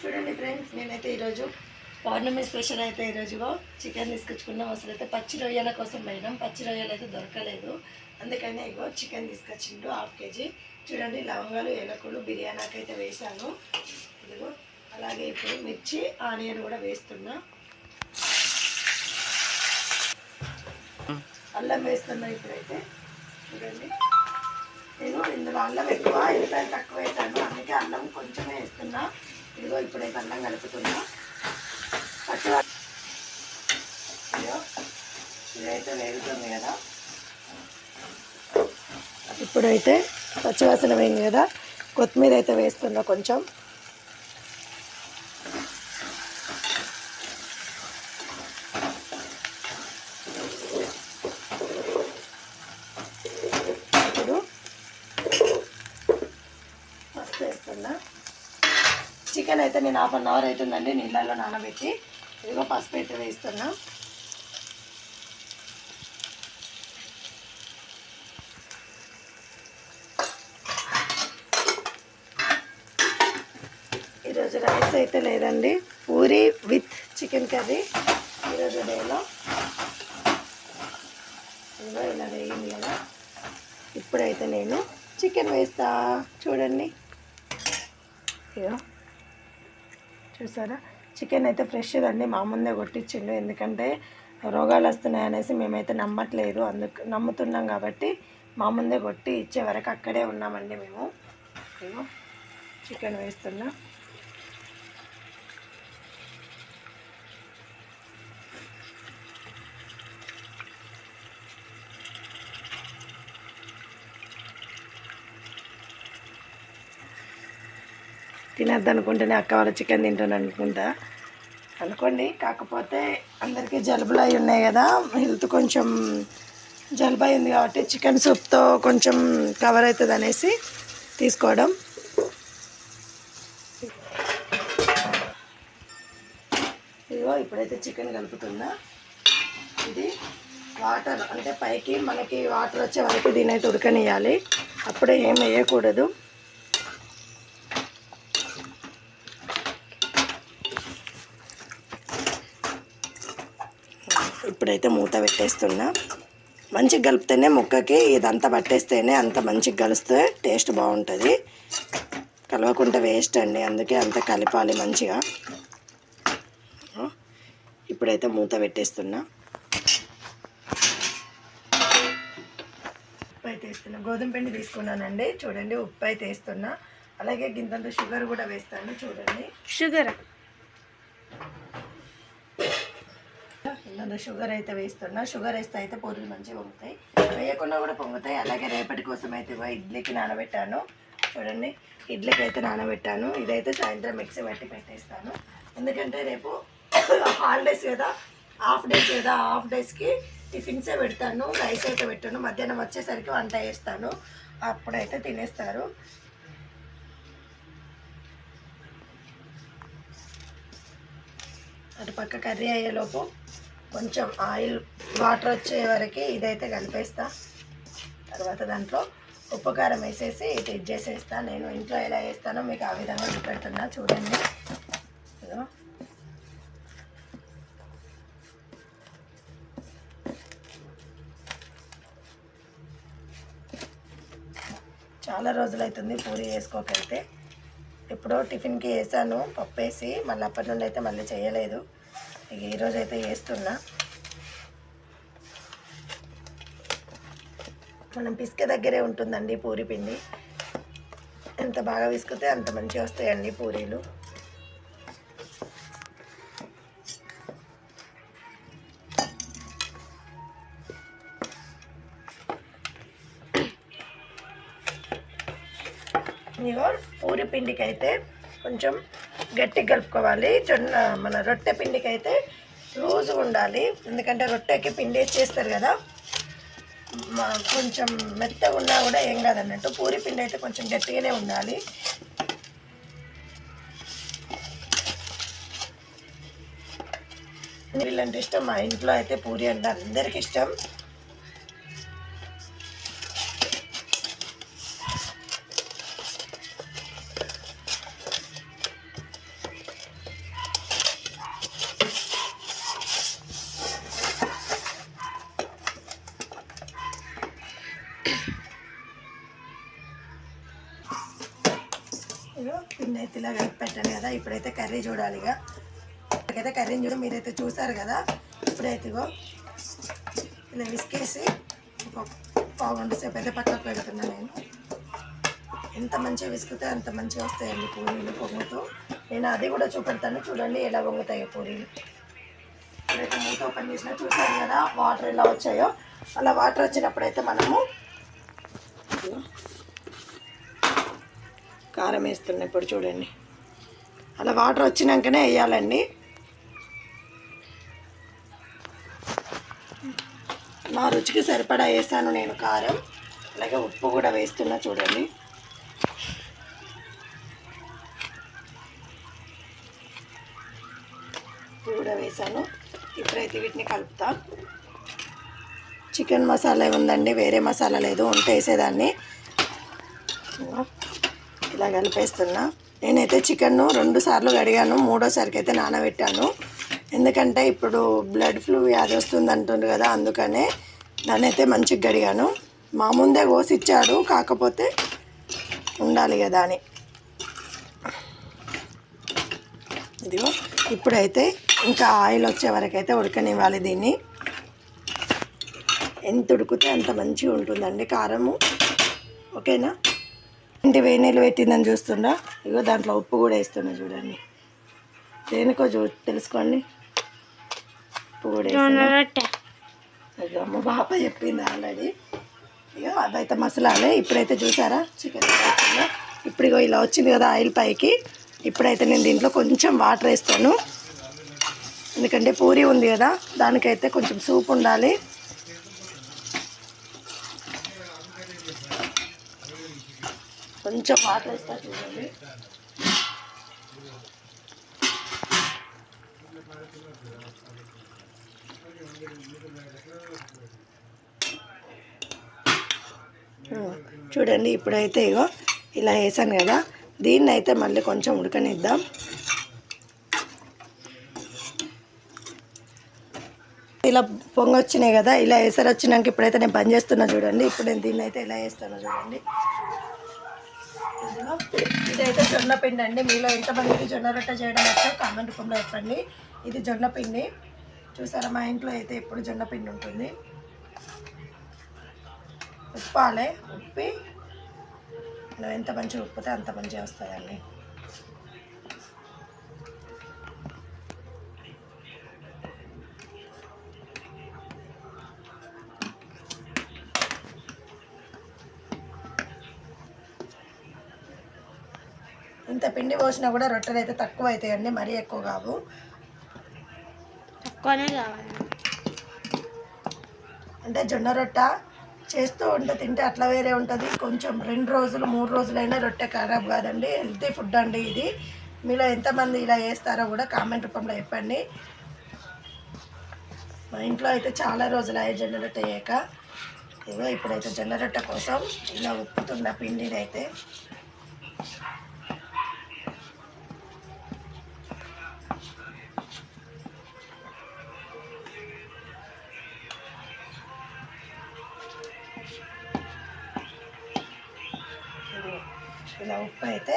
చూడండి ఫ్రెండ్స్ నేనైతే ఈరోజు పౌర్ణమి స్పెషల్ అయితే ఈరోజు చికెన్ తీసుకొచ్చుకున్నాం. అసలు అయితే పచ్చి రొయ్యల కోసం పోయినాం. పచ్చి రొయ్యలు అయితే దొరకలేదు. అందుకని ఇగో చికెన్ తీసుకొచ్చిండు హాఫ్ కేజీ. చూడండి లవంగాలు ఏలకులు బిర్యానీకి అయితే వేసాను. ఇదిగో అలాగే ఇప్పుడు మిర్చి ఆనియన్ కూడా వేస్తున్నా. అల్లం వేస్తున్నా ఇప్పుడైతే. చూడండి. నేను ఇందులో అల్లం ఎక్కువ ఎల్లిపాయలు తక్కువ వేసాను. అందుకే అల్లం కొంచెమే వేస్తున్నా. ఇదిగో ఇప్పుడైతే అన్నం కలుపుతున్నా. పచ్చి ఇదైతే వేగుతుంది కదా. ఇప్పుడైతే పచ్చివాసన వేయింది కదా. కొత్తిమీర అయితే వేస్తున్నా కొంచెం ఇప్పుడు పసుపు వేస్తున్నా చికెన్ అయితే నేను హాఫ్ అన్ అవర్ అవుతుందండి నీళ్ళల్లో నానబెట్టి. ఇదిగో పసుపు అయితే వేస్తున్నా. ఈరోజు రైస్ అయితే లేదండి. పూరి విత్ చికెన్ కర్రీ ఈరోజు డేలో. ఇదిగో ఇలా వేయింది కదా. ఇప్పుడైతే నేను చికెన్ వేస్తా. చూడండి. ఇగో చూసారా? చికెన్ అయితే ఫ్రెష్ అండి మా ముందే కొట్టించిండు. ఎందుకంటే రోగాలు వస్తున్నాయి అనేసి మేమైతే నమ్మట్లేదు. అందుకు నమ్ముతున్నాం కాబట్టి మా ముందే కొట్టి ఇచ్చే వరకు అక్కడే ఉన్నామండి మేము. చికెన్ వేస్తున్నా. తినద్దు అనుకుంటేనే అక్క వాళ్ళ చికెన్ తింటాను అనుకుంటా అనుకోండి కాకపోతే అందరికీ జలుబులు అయి ఉన్నాయి కదా హెల్త్ కొంచెం జలుబు అయింది కాబట్టి చికెన్ సూప్తో కొంచెం కవర్ అవుతుంది అనేసి తీసుకోవడం. ఇదిగో ఇప్పుడైతే చికెన్ కలుపుతున్నా. ఇది వాటర్ అంటే పైకి మనకి వాటర్ వచ్చే వరకు దీని అయితే ఉడకనియాలి అప్పుడే ఏం వేయకూడదు. ఇప్పుడైతే మూత పెట్టేస్తున్నా. మంచిగా కలిపితేనే ముక్కకి ఇదంతా పట్టేస్తేనే అంత మంచిగా కలిస్తే టేస్ట్ బాగుంటుంది. కలవకుండా వేస్ట్ అండి అందుకే అంత కలపాలి మంచిగా. ఇప్పుడైతే మూత పెట్టేస్తున్నా. ఉప్పు అయితే వేస్తున్నా. గోధుమ పిండి తీసుకున్నానండి. చూడండి ఉప్పు అయితే వేస్తున్నా. అలాగే గింతంత షుగర్ కూడా వేస్తాను చూడండి. షుగర్. వేస్తున్నాను షుగర్ అయితే వేస్తున్నా. షుగర్ వేస్తే అయితే పూరీలు మంచిగా పొంగుతాయి వేయకుండా కూడా పొంగుతాయి. అలాగే రేపటి కోసం అయితే ఇడ్లీకి నానబెట్టాను. చూడండి. ఇడ్లీకి అయితే నానబెట్టాను. ఇదైతే సాయంత్రం మిక్సీ పట్టి పెట్టేస్తాను. ఎందుకంటే రేపు హాలిడేస్ కదా. హాఫ్ డేస్ కదా. హాఫ్ డేస్కి టిఫిన్సే పెడతాను. రైస్ అయితే పెట్టాను. మధ్యాహ్నం వచ్చేసరికి వంట వేస్తాను అప్పుడైతే తినేస్తారు. అటు పక్క కర్రీ అయ్యేలోపు కొంచెం ఆయిల్ వాటర్ వచ్చే వరకు ఇదైతే కలిపేస్తా. తర్వాత దాంట్లో ఉప్పు కారం వేసేసి ఇది చేసేస్తా నేను ఇంట్లో ఎలా వేస్తానో మీకు ఆ విధంగా చూపెడుతున్నా. చూడండి. చాలా రోజులైతుంది పూరి వేసుకోకైతే ఎప్పుడో టిఫిన్కి వేసాను పప్పు వేసి మళ్ళీ అప్పటి నుండి అయితే మళ్ళీ చేయలేదు. ఇక ఈరోజు అయితే వేస్తున్నా మనం పిసుక దగ్గరే ఉంటుందండి పూరి పిండి. ఎంత బాగా విసుకుతే అంత మంచిగా వస్తాయండి పూరీలు. ఇగో పూరి పిండికి అయితే కొంచెం గట్టిగా కలుపుకోవాలి. జొన్న మన రొట్టె పిండికి అయితే లూజ్గా ఉండాలి. ఎందుకంటే రొట్టెకి పిండి చేస్తారు కదా. కొంచెం మెత్తగా ఉన్నా కూడా ఏం కాదన్నట్టు పూరి పిండి అయితే కొంచెం గట్టిగానే ఉండాలి. వీళ్ళంటే ఇష్టం. మా ఇంట్లో అయితే పూరి అంటే అందరికి ఇష్టం. అయితే ఇలా కలిపి పెట్టాను కదా ఇప్పుడైతే కర్రీ చూడాలి ఇక. కర్రీని చూడ మీరైతే చూసారు కదా. ఇప్పుడైతే ఇగో ఇలా విసికేసి ఒక సేపు అయితే పక్కకు పెడుతున్నాను నేను. ఎంత మంచిగా విసుకుతాయి అంత మంచిగా వస్తాయండి పూరీలు పొంగుతూ. నేను అది కూడా చూపెడతాను. చూడండి ఎలా పొంగుతాయో పూరీలు. ఇప్పుడైతే మూత ఓపెన్ చేసినా చూసాను కదా వాటర్ ఎలా వచ్చాయో. అలా వాటర్ వచ్చినప్పుడైతే మనము కారం. వేస్తున్నాయి ఇప్పుడు చూడండి. అలా వాటర్ వచ్చినాకనే వేయాలండి. నా రుచికి సరిపడా వేసాను నేను కారం. అలాగే ఉప్పు కూడా వేస్తున్నా చూడండి. ఉప్పు కూడా వేసాను. ఇప్పుడైతే వీటిని కలుపుతా. చికెన్ మసాలా ఉందండి వేరే మసాలా లేదు ఉంటే వేసేదాన్ని. ఇలా కలిపేస్తున్నా. నేనైతే చికెన్ను రెండు సార్లు కడిగాను మూడోసారికి అయితే నానబెట్టాను. ఎందుకంటే ఇప్పుడు బ్లడ్ ఫ్లూ వ్యాధి వస్తుంది అంటుండ్రు కదా అందుకనే దాన్ని అయితే మంచిగా కడిగాను. మా ముందే కోసి ఇచ్చాడు కాకపోతే ఉండాలి కదా అని. ఇదిగో ఇప్పుడైతే ఇంకా ఆయిల్ వచ్చే వరకు అయితే ఉడకనివ్వాలి దీన్ని. ఎంత ఉడికితే అంత మంచిగా ఉంటుందండి కారము. ఓకేనా? ఇంటి నీళ్ళు పెట్టిందని చూస్తుండా? ఇగో దాంట్లో ఉప్పు కూడా వేస్తున్నా చూడండి. దేనికో చూ తెలుసుకోండి. ఉప్పు కూడా ఇగో మా పాప చెప్పింది ఆల్రెడీ. ఇక అదైతే మసాలాలే. ఇప్పుడైతే చూసారా? చికెన్ ఇప్పుడు ఇగో ఇలా వచ్చింది కదా ఆయిల్ పైకి. ఇప్పుడైతే నేను దీంట్లో కొంచెం వాటర్ వేస్తాను. ఎందుకంటే పూరి ఉంది కదా దానికైతే కొంచెం సూప్ ఉండాలి. కొంచెం వాటర్ వేస్తా చూడండి. చూడండి ఇప్పుడైతే ఇగో ఇలా వేసాను కదా. దీన్ని అయితే మళ్ళీ కొంచెం ఉడకనిద్దాం. ఇలా పొంగొచ్చినాయి కదా ఇలా ఎసరు వచ్చినాక ఇప్పుడైతే నేను పని చేస్తున్నా చూడండి. ఇప్పుడు నేను దీన్ని అయితే ఇలా వేస్తాను చూడండి. ఇందులో ఇదైతే జొన్న పిండి అండి. మీలో ఎంతమందికి జొన్న రొట్టె చేయడం వచ్చో కామెంట్ రూపంలో చెప్పండి. ఇది జొన్న పిండి. చూసారా మా ఇంట్లో అయితే ఎప్పుడు జొన్న పిండి ఉంటుంది. ఉప్పాలే ఉప్పి. మనం ఎంత మంచిగా ఉప్పితే అంత మంచిగా వస్తుందండి ఇంత పిండి పోసినా కూడా రొట్టెలు అయితే తక్కువ అవుతాయండి మరీ ఎక్కువ కావు. తక్కువనే కావాలి. అంటే జొన్న రొట్ట చేస్తూ ఉంటే తింటే అట్లా వేరే ఉంటుంది. కొంచెం రెండు రోజులు మూడు రోజులైనా రొట్టె ఖరాబ్ కాదండి హెల్తీ ఫుడ్ అండి ఇది. మీలో ఎంతమంది ఇలా చేస్తారో కూడా కామెంట్ రూపంలో చెప్పండి. మా ఇంట్లో అయితే చాలా రోజులు అయ్యాయి జొన్న రొట్టె అయ్యాక ఇగో ఇప్పుడైతే జొన్న రొట్టె కోసం ఇలా ఉప్పుతున్న పిండిని అయితే అయితే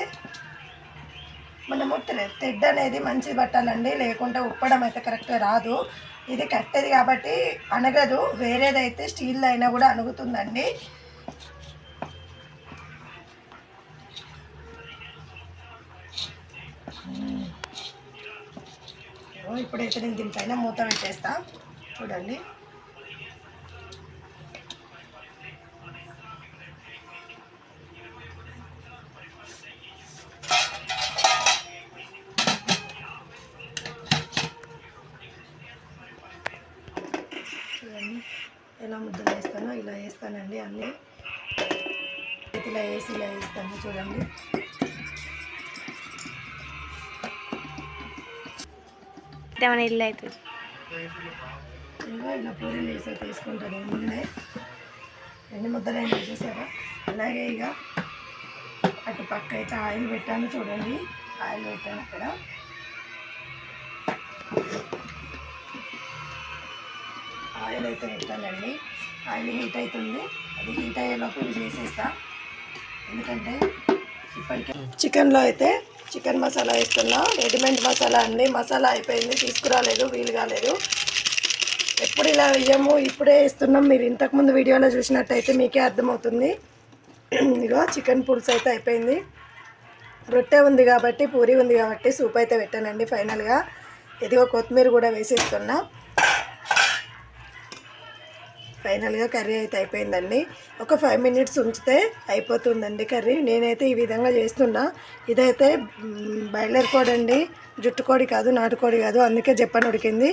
మనము థ్రెడ్ అనేది మంచి పట్టాలండి. లేకుంటే ఉప్పడం అయితే కరెక్ట్గా రాదు. ఇది కట్టేది కాబట్టి అనగదు వేరేదైతే స్టీల్ అయినా కూడా అణుగుతుందండి. ఇప్పుడైతే నేను దీనిపైన మూత పెట్టేస్తా. చూడండి ఎలా ముద్దలు వేస్తానో ఇలా వేస్తానండి అన్నీ ఇలా వేసి ఇలా వేస్తాను చూడండి. ఏమైనా ఇల్లు అవుతుంది? ఇంకా ఇలా పూరీలు వేసి తీసుకుంటాను ముందే. ఎన్ని ముద్దలైనా చూసారా అలాగే ఇక అటు పక్క అయితే ఆయిల్ పెట్టాను చూడండి. ఆయిల్ పెట్టాను అక్కడ ఆయిల్ అయితే పెట్టానండి. ఆయిల్ హీట్ అవుతుంది. అది హీట్ అయ్యేలోపు ఇవి చేసేస్తా ఎందుకంటే ఇప్పటికే చికెన్లో అయితే చికెన్ మసాలా వేస్తున్నా. రెడీమేడ్ మసాలా అండి. మసాలా అయిపోయింది. తీసుకురాలేదు. వీలు కాలేదు. ఎప్పుడు ఇలా వేయము? ఇప్పుడే ఇస్తున్నాం మీరు ఇంతకుముందు వీడియోలో చూసినట్టయితే మీకే అర్థమవుతుంది. ఇదిగో చికెన్ పులుసు అయితే అయిపోయింది. రొట్టె ఉంది కాబట్టి పూరి ఉంది కాబట్టి సూప్ అయితే పెట్టానండి ఫైనల్గా. ఇదిగో కొత్తిమీర కూడా వేసేస్తున్నా. ఫైనల్గా కర్రీ అయితే అయిపోయిందండి. ఒక ఫైవ్ మినిట్స్ ఉంచితే అయిపోతుందండి కర్రీ. నేనైతే ఈ విధంగా చేస్తున్నా. ఇదైతే బాయిలర్ కోడి అండి. జుట్టు కోడి కాదు నాటుకోడి కాదు అందుకే చెప్పని ఉడికింది.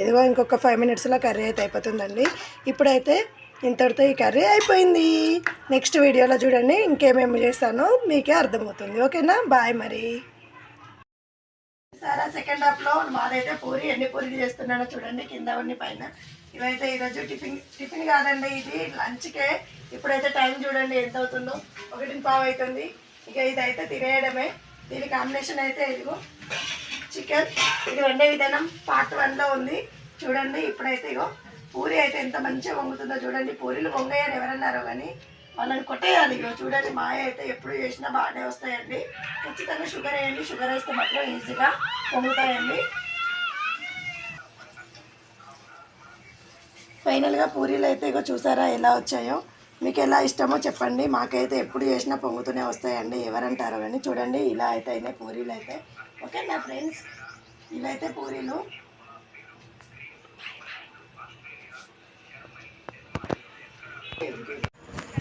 ఇదిగో ఇంకొక ఫైవ్ మినిట్స్లో కర్రీ అయితే అయిపోతుందండి. ఇప్పుడైతే ఇంతటితో ఈ కర్రీ అయిపోయింది. నెక్స్ట్ వీడియోలో చూడండి ఇంకేమేమి చేస్తానో మీకే అర్థమవుతుంది. ఓకేనా? బాయ్ మరి. సారా సెకండ్ హాఫ్లో మాదైతే పూరి ఎన్ని పూరీలు చేస్తున్నానో చూడండి కింద ఉన్ని పైన. ఇవైతే ఈరోజు టిఫిన్ టిఫిన్ కాదండి ఇది లంచ్కే. ఇప్పుడైతే టైం చూడండి ఎంత అవుతుందో ఒకటిని పావు అవుతుంది ఇక ఇదైతే తినేయడమే. దీని కాంబినేషన్ అయితే ఇదిగో చికెన్. ఇది వండే విధానం. పార్ట్ వన్లో ఉంది. చూడండి ఇప్పుడైతే ఇగో పూరి అయితే ఎంత మంచిగా వంగుతుందో చూడండి. పూరీలు వంగయ్యని ఎవరన్నారో కానీ వాళ్ళని కొట్టేయాలి ఇగో. చూడండి మాయ అయితే ఎప్పుడు చేసినా బాగానే వస్తాయండి. ఖచ్చితంగా షుగర్ వేయండి. షుగర్ వేస్తే మాత్రం ఈజీగా పొంగుతాయండి ఫైనల్గా పూరీలు అయితే ఇగో చూసారా ఎలా వచ్చాయో. మీకు ఎలా ఇష్టమో చెప్పండి. మాకైతే ఎప్పుడు చేసినా పొంగుతూనే వస్తాయండి. ఎవరంటారో కానీ చూడండి. ఇలా అయితే అయినాయి పూరీలు అయితే ఓకే నా ఫ్రెండ్స్ ఇలా అయితే పూరీలు.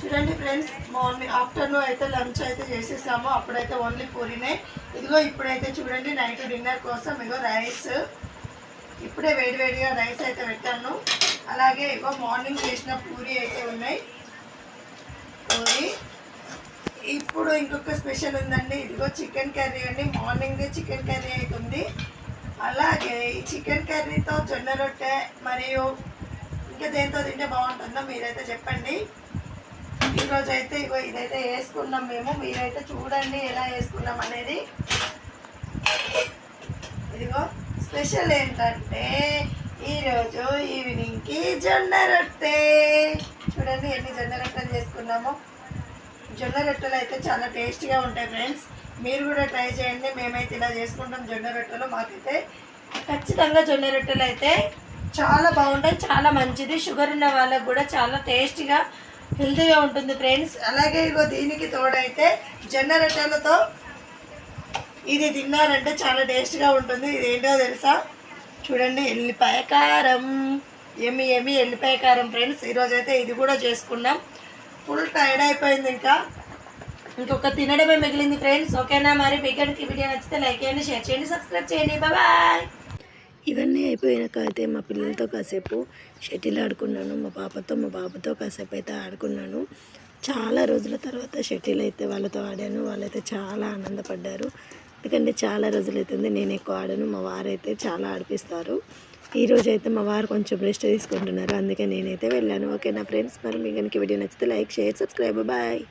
చూడండి ఫ్రెండ్స్ మార్నింగ్ ఆఫ్టర్నూన్ అయితే లంచ్ అయితే చేసేసాము. అప్పుడైతే ఓన్లీ పూరినే. ఇదిగో ఇప్పుడైతే చూడండి నైట్ డిన్నర్ కోసం ఇదిగో రైస్. ఇప్పుడే వేడివేడిగా రైస్ అయితే పెట్టాను. అలాగే ఇగో మార్నింగ్ చేసిన పూరి అయితే ఉన్నాయి. పూరి. ఇప్పుడు ఇంకొక స్పెషల్ ఉందండి. ఇదిగో చికెన్ కర్రీ అండి. మార్నింగ్దే చికెన్ కర్రీ అవుతుంది అలాగే ఈ చికెన్ కర్రీతో జొన్న రొట్టె మరియు ఇంకా దేంతో తింటే బాగుంటుందో మీరైతే చెప్పండి. ఈరోజు అయితే ఇగో ఇదైతే వేసుకున్నాం మేము. మీరైతే చూడండి ఎలా వేసుకున్నాం అనేది. ఇదిగో స్పెషల్ ఏంటంటే ఈరోజు ఈవినింగ్కి జొన్న రొట్టె. చూడండి ఎన్ని జొన్న రొట్టెలు చేసుకున్నామో. జొన్న రొట్టెలు అయితే చాలా టేస్టీగా ఉంటాయి ఫ్రెండ్స్. మీరు కూడా ట్రై చేయండి. మేమైతే ఇలా చేసుకుంటాం జొన్న రొట్టెలు. మాకైతే ఖచ్చితంగా జొన్న రొట్టెలు అయితే చాలా బాగుంటాయి చాలా మంచిది. షుగర్ ఉన్న వాళ్ళకి కూడా చాలా టేస్టీగా హెల్తీగా ఉంటుంది ఫ్రెండ్స్. అలాగే ఇగో దీనికి తోడైతే జొన్న రొట్టెలతో ఇది తిన్నారంటే చాలా టేస్ట్గా ఉంటుంది. ఇది ఏంటో తెలుసా? చూడండి ఎల్లిపాయ కారం ఏమి ఏమి ఎల్లిపాయ కారం ఫ్రెండ్స్ ఈరోజు అయితే ఇది కూడా చేసుకున్నాం. ఫుల్ టైర్డ్ అయిపోయింది ఇంకా. ఇంకొక తినడమే మిగిలింది ఫ్రెండ్స్ ఓకేనా? మరి మీకు వీడియో నచ్చితే లైక్ చేయండి షేర్ చేయండి సబ్స్క్రైబ్ చేయండి. బాయ్. ఇవన్నీ అయిపోయాక అయితే మా పిల్లలతో కాసేపు షటిల్ ఆడుకున్నాను. మా పాపతో మా బాబుతో కాసేపు అయితే ఆడుకున్నాను. చాలా రోజుల తర్వాత షటిల్ అయితే వాళ్ళతో ఆడాను. వాళ్ళైతే చాలా ఆనందపడ్డారు. ఎందుకంటే చాలా రోజులు అవుతుంది నేను ఎక్కువ ఆడను మా వారైతే చాలా ఆడిపిస్తారు. ఈరోజు అయితే మా వారు కొంచెం రెస్ట్ తీసుకుంటున్నారు అందుకే నేనైతే వెళ్ళాను. ఓకే నా ఫ్రెండ్స్ మరి మీకు కనుక వీడియో నచ్చితే లైక్ షేర్ సబ్స్క్రైబ్ బాయ్.